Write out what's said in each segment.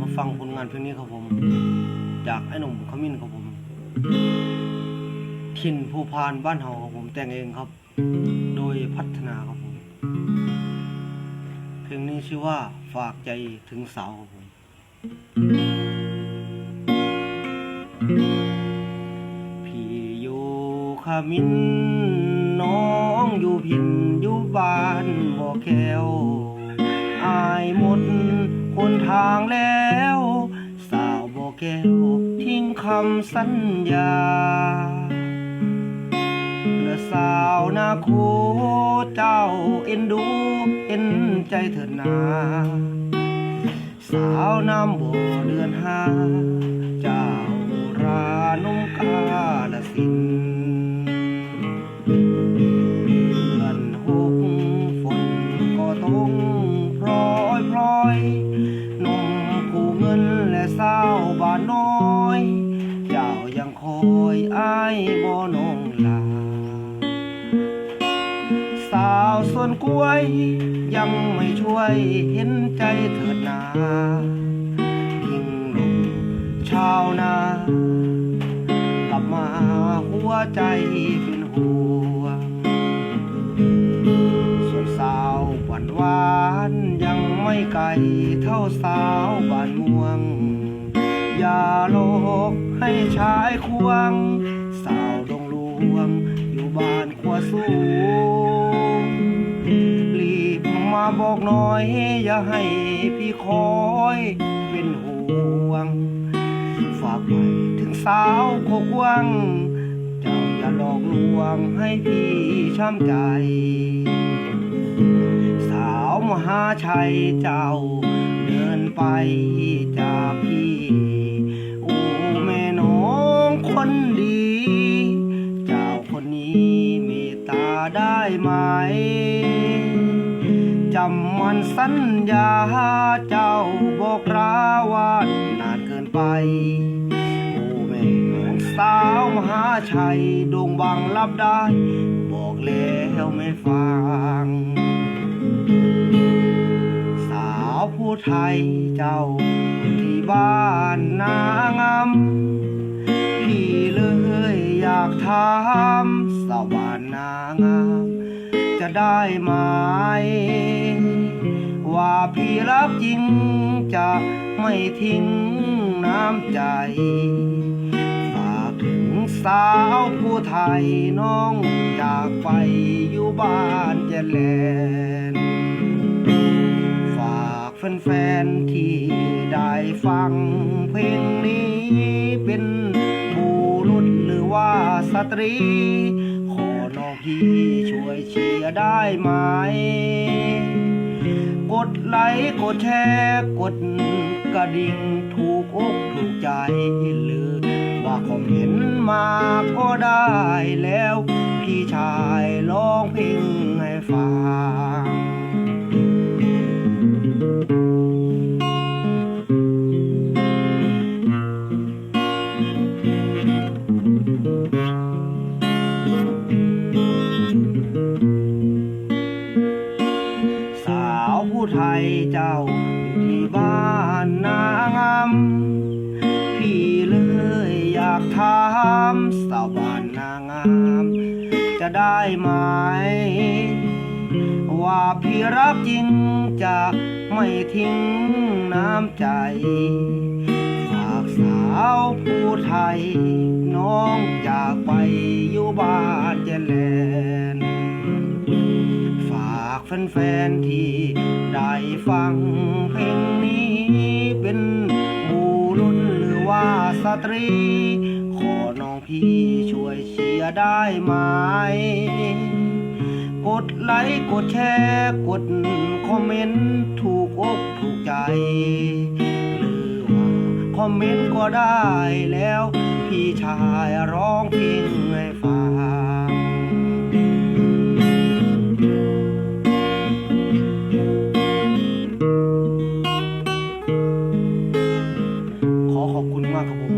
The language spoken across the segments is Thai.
มาฟังผลงานเพลงนี้ครับผม จากไอ้หนุ่มขมิ้นครับผมถิ่นภูพานบ้านเฮาครับผมแต่งเองครับ โดยพัฒนาครับผม เพลงนี้ชื่อว่าฝากใจถึงสาวครับผมพี่อยู่ขมิ้นน้องอยู่พินอยู่บ้านบ่อแควอายหมด คนทางแล้ว สาวบ่แก้วทิ้งคำสัญญาและสาวนาคูเจ้าเอ็นดูเอ็นใจเถิดนา สาวน้ำบ่เดือนห้า เจ้ารานุ่งกาลสิน ยังคอยอ้ายบ่น้องลา สาวส่วนกล้วย ยังไม่ช่วยเห็นใจเถิดนาทิ้งลงชาวนา กลับมาหัวใจเป็นห่วงส่วนสาวหวานหวานยังไม่ไกลเท่าสาวบ้านม่วง โลกให้ชายควง สาวดงหลวง อยู่บ้านขัวสูงรีบมาบอกหน่อย อย่าให้พี่คอยเป็นห่วง ฝากไปถึงสาวโคกวัง เจ้าอย่าหลอกลวงให้พี่ช้ำใจ สาวมหาชัยเจ้าเดินไปจากพี่ ไหม จำมันสัญญาเจ้าบอกราว่านานเกินไปโอ้แม่งสาวมหาชัยด่งบังรับได้ บอกแล้วไม่ฟัง สาวผู้ไทยเจ้าที่บ้านนางามพี่เลยอยากถามสวรรค์นางาม จะได้ไหมว่าพี่รักจริงจะไม่ทิ้งน้ำใจ ฝากถึงสาวผู้ไทยน้องจากไปอยู่บ้านเจแลนฝากแฟนๆที่ได้ฟังเพลงนี้เป็นบุรุษหรือว่าสตรี พี่ช่วยเชียร์ได้ไหม กดไลค์กดแชร์กดกระดิ่งถูกอกถูกใจหรือว่าคอมเมนต์มาก็ได้แล้ว พี่ชายร้องเพลง ไทยเจ้าที่บ้านนางามพี่เลยอยากถามสาวบ้านนางาม จะได้ไหม ว่าพี่รักจริงจะไม่ทิ้งน้ำใจ ฝากสาวผู้ไทย น้องจากไปอยู่บ้านากแฟนๆที่ได้ฟังเพลงนี้เป็นบุรุษหรือว่าสตรี ขอน้องพี่ช่วยเชียร์ได้ไหม กดไลค์กดแชร์กดคอมเมนต์ถูกอกถูกใจ หรือว่าคอมเมนต์ก็ได้แล้ว พี่ชายร้องเพลงให้ฟัง ครับผม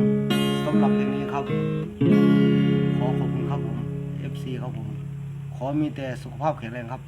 สำหรับเพลงนี้ครับ ขอขอบคุณครับผม FC ครับผม ขอมีแต่สุขภาพแข็งแรงครับ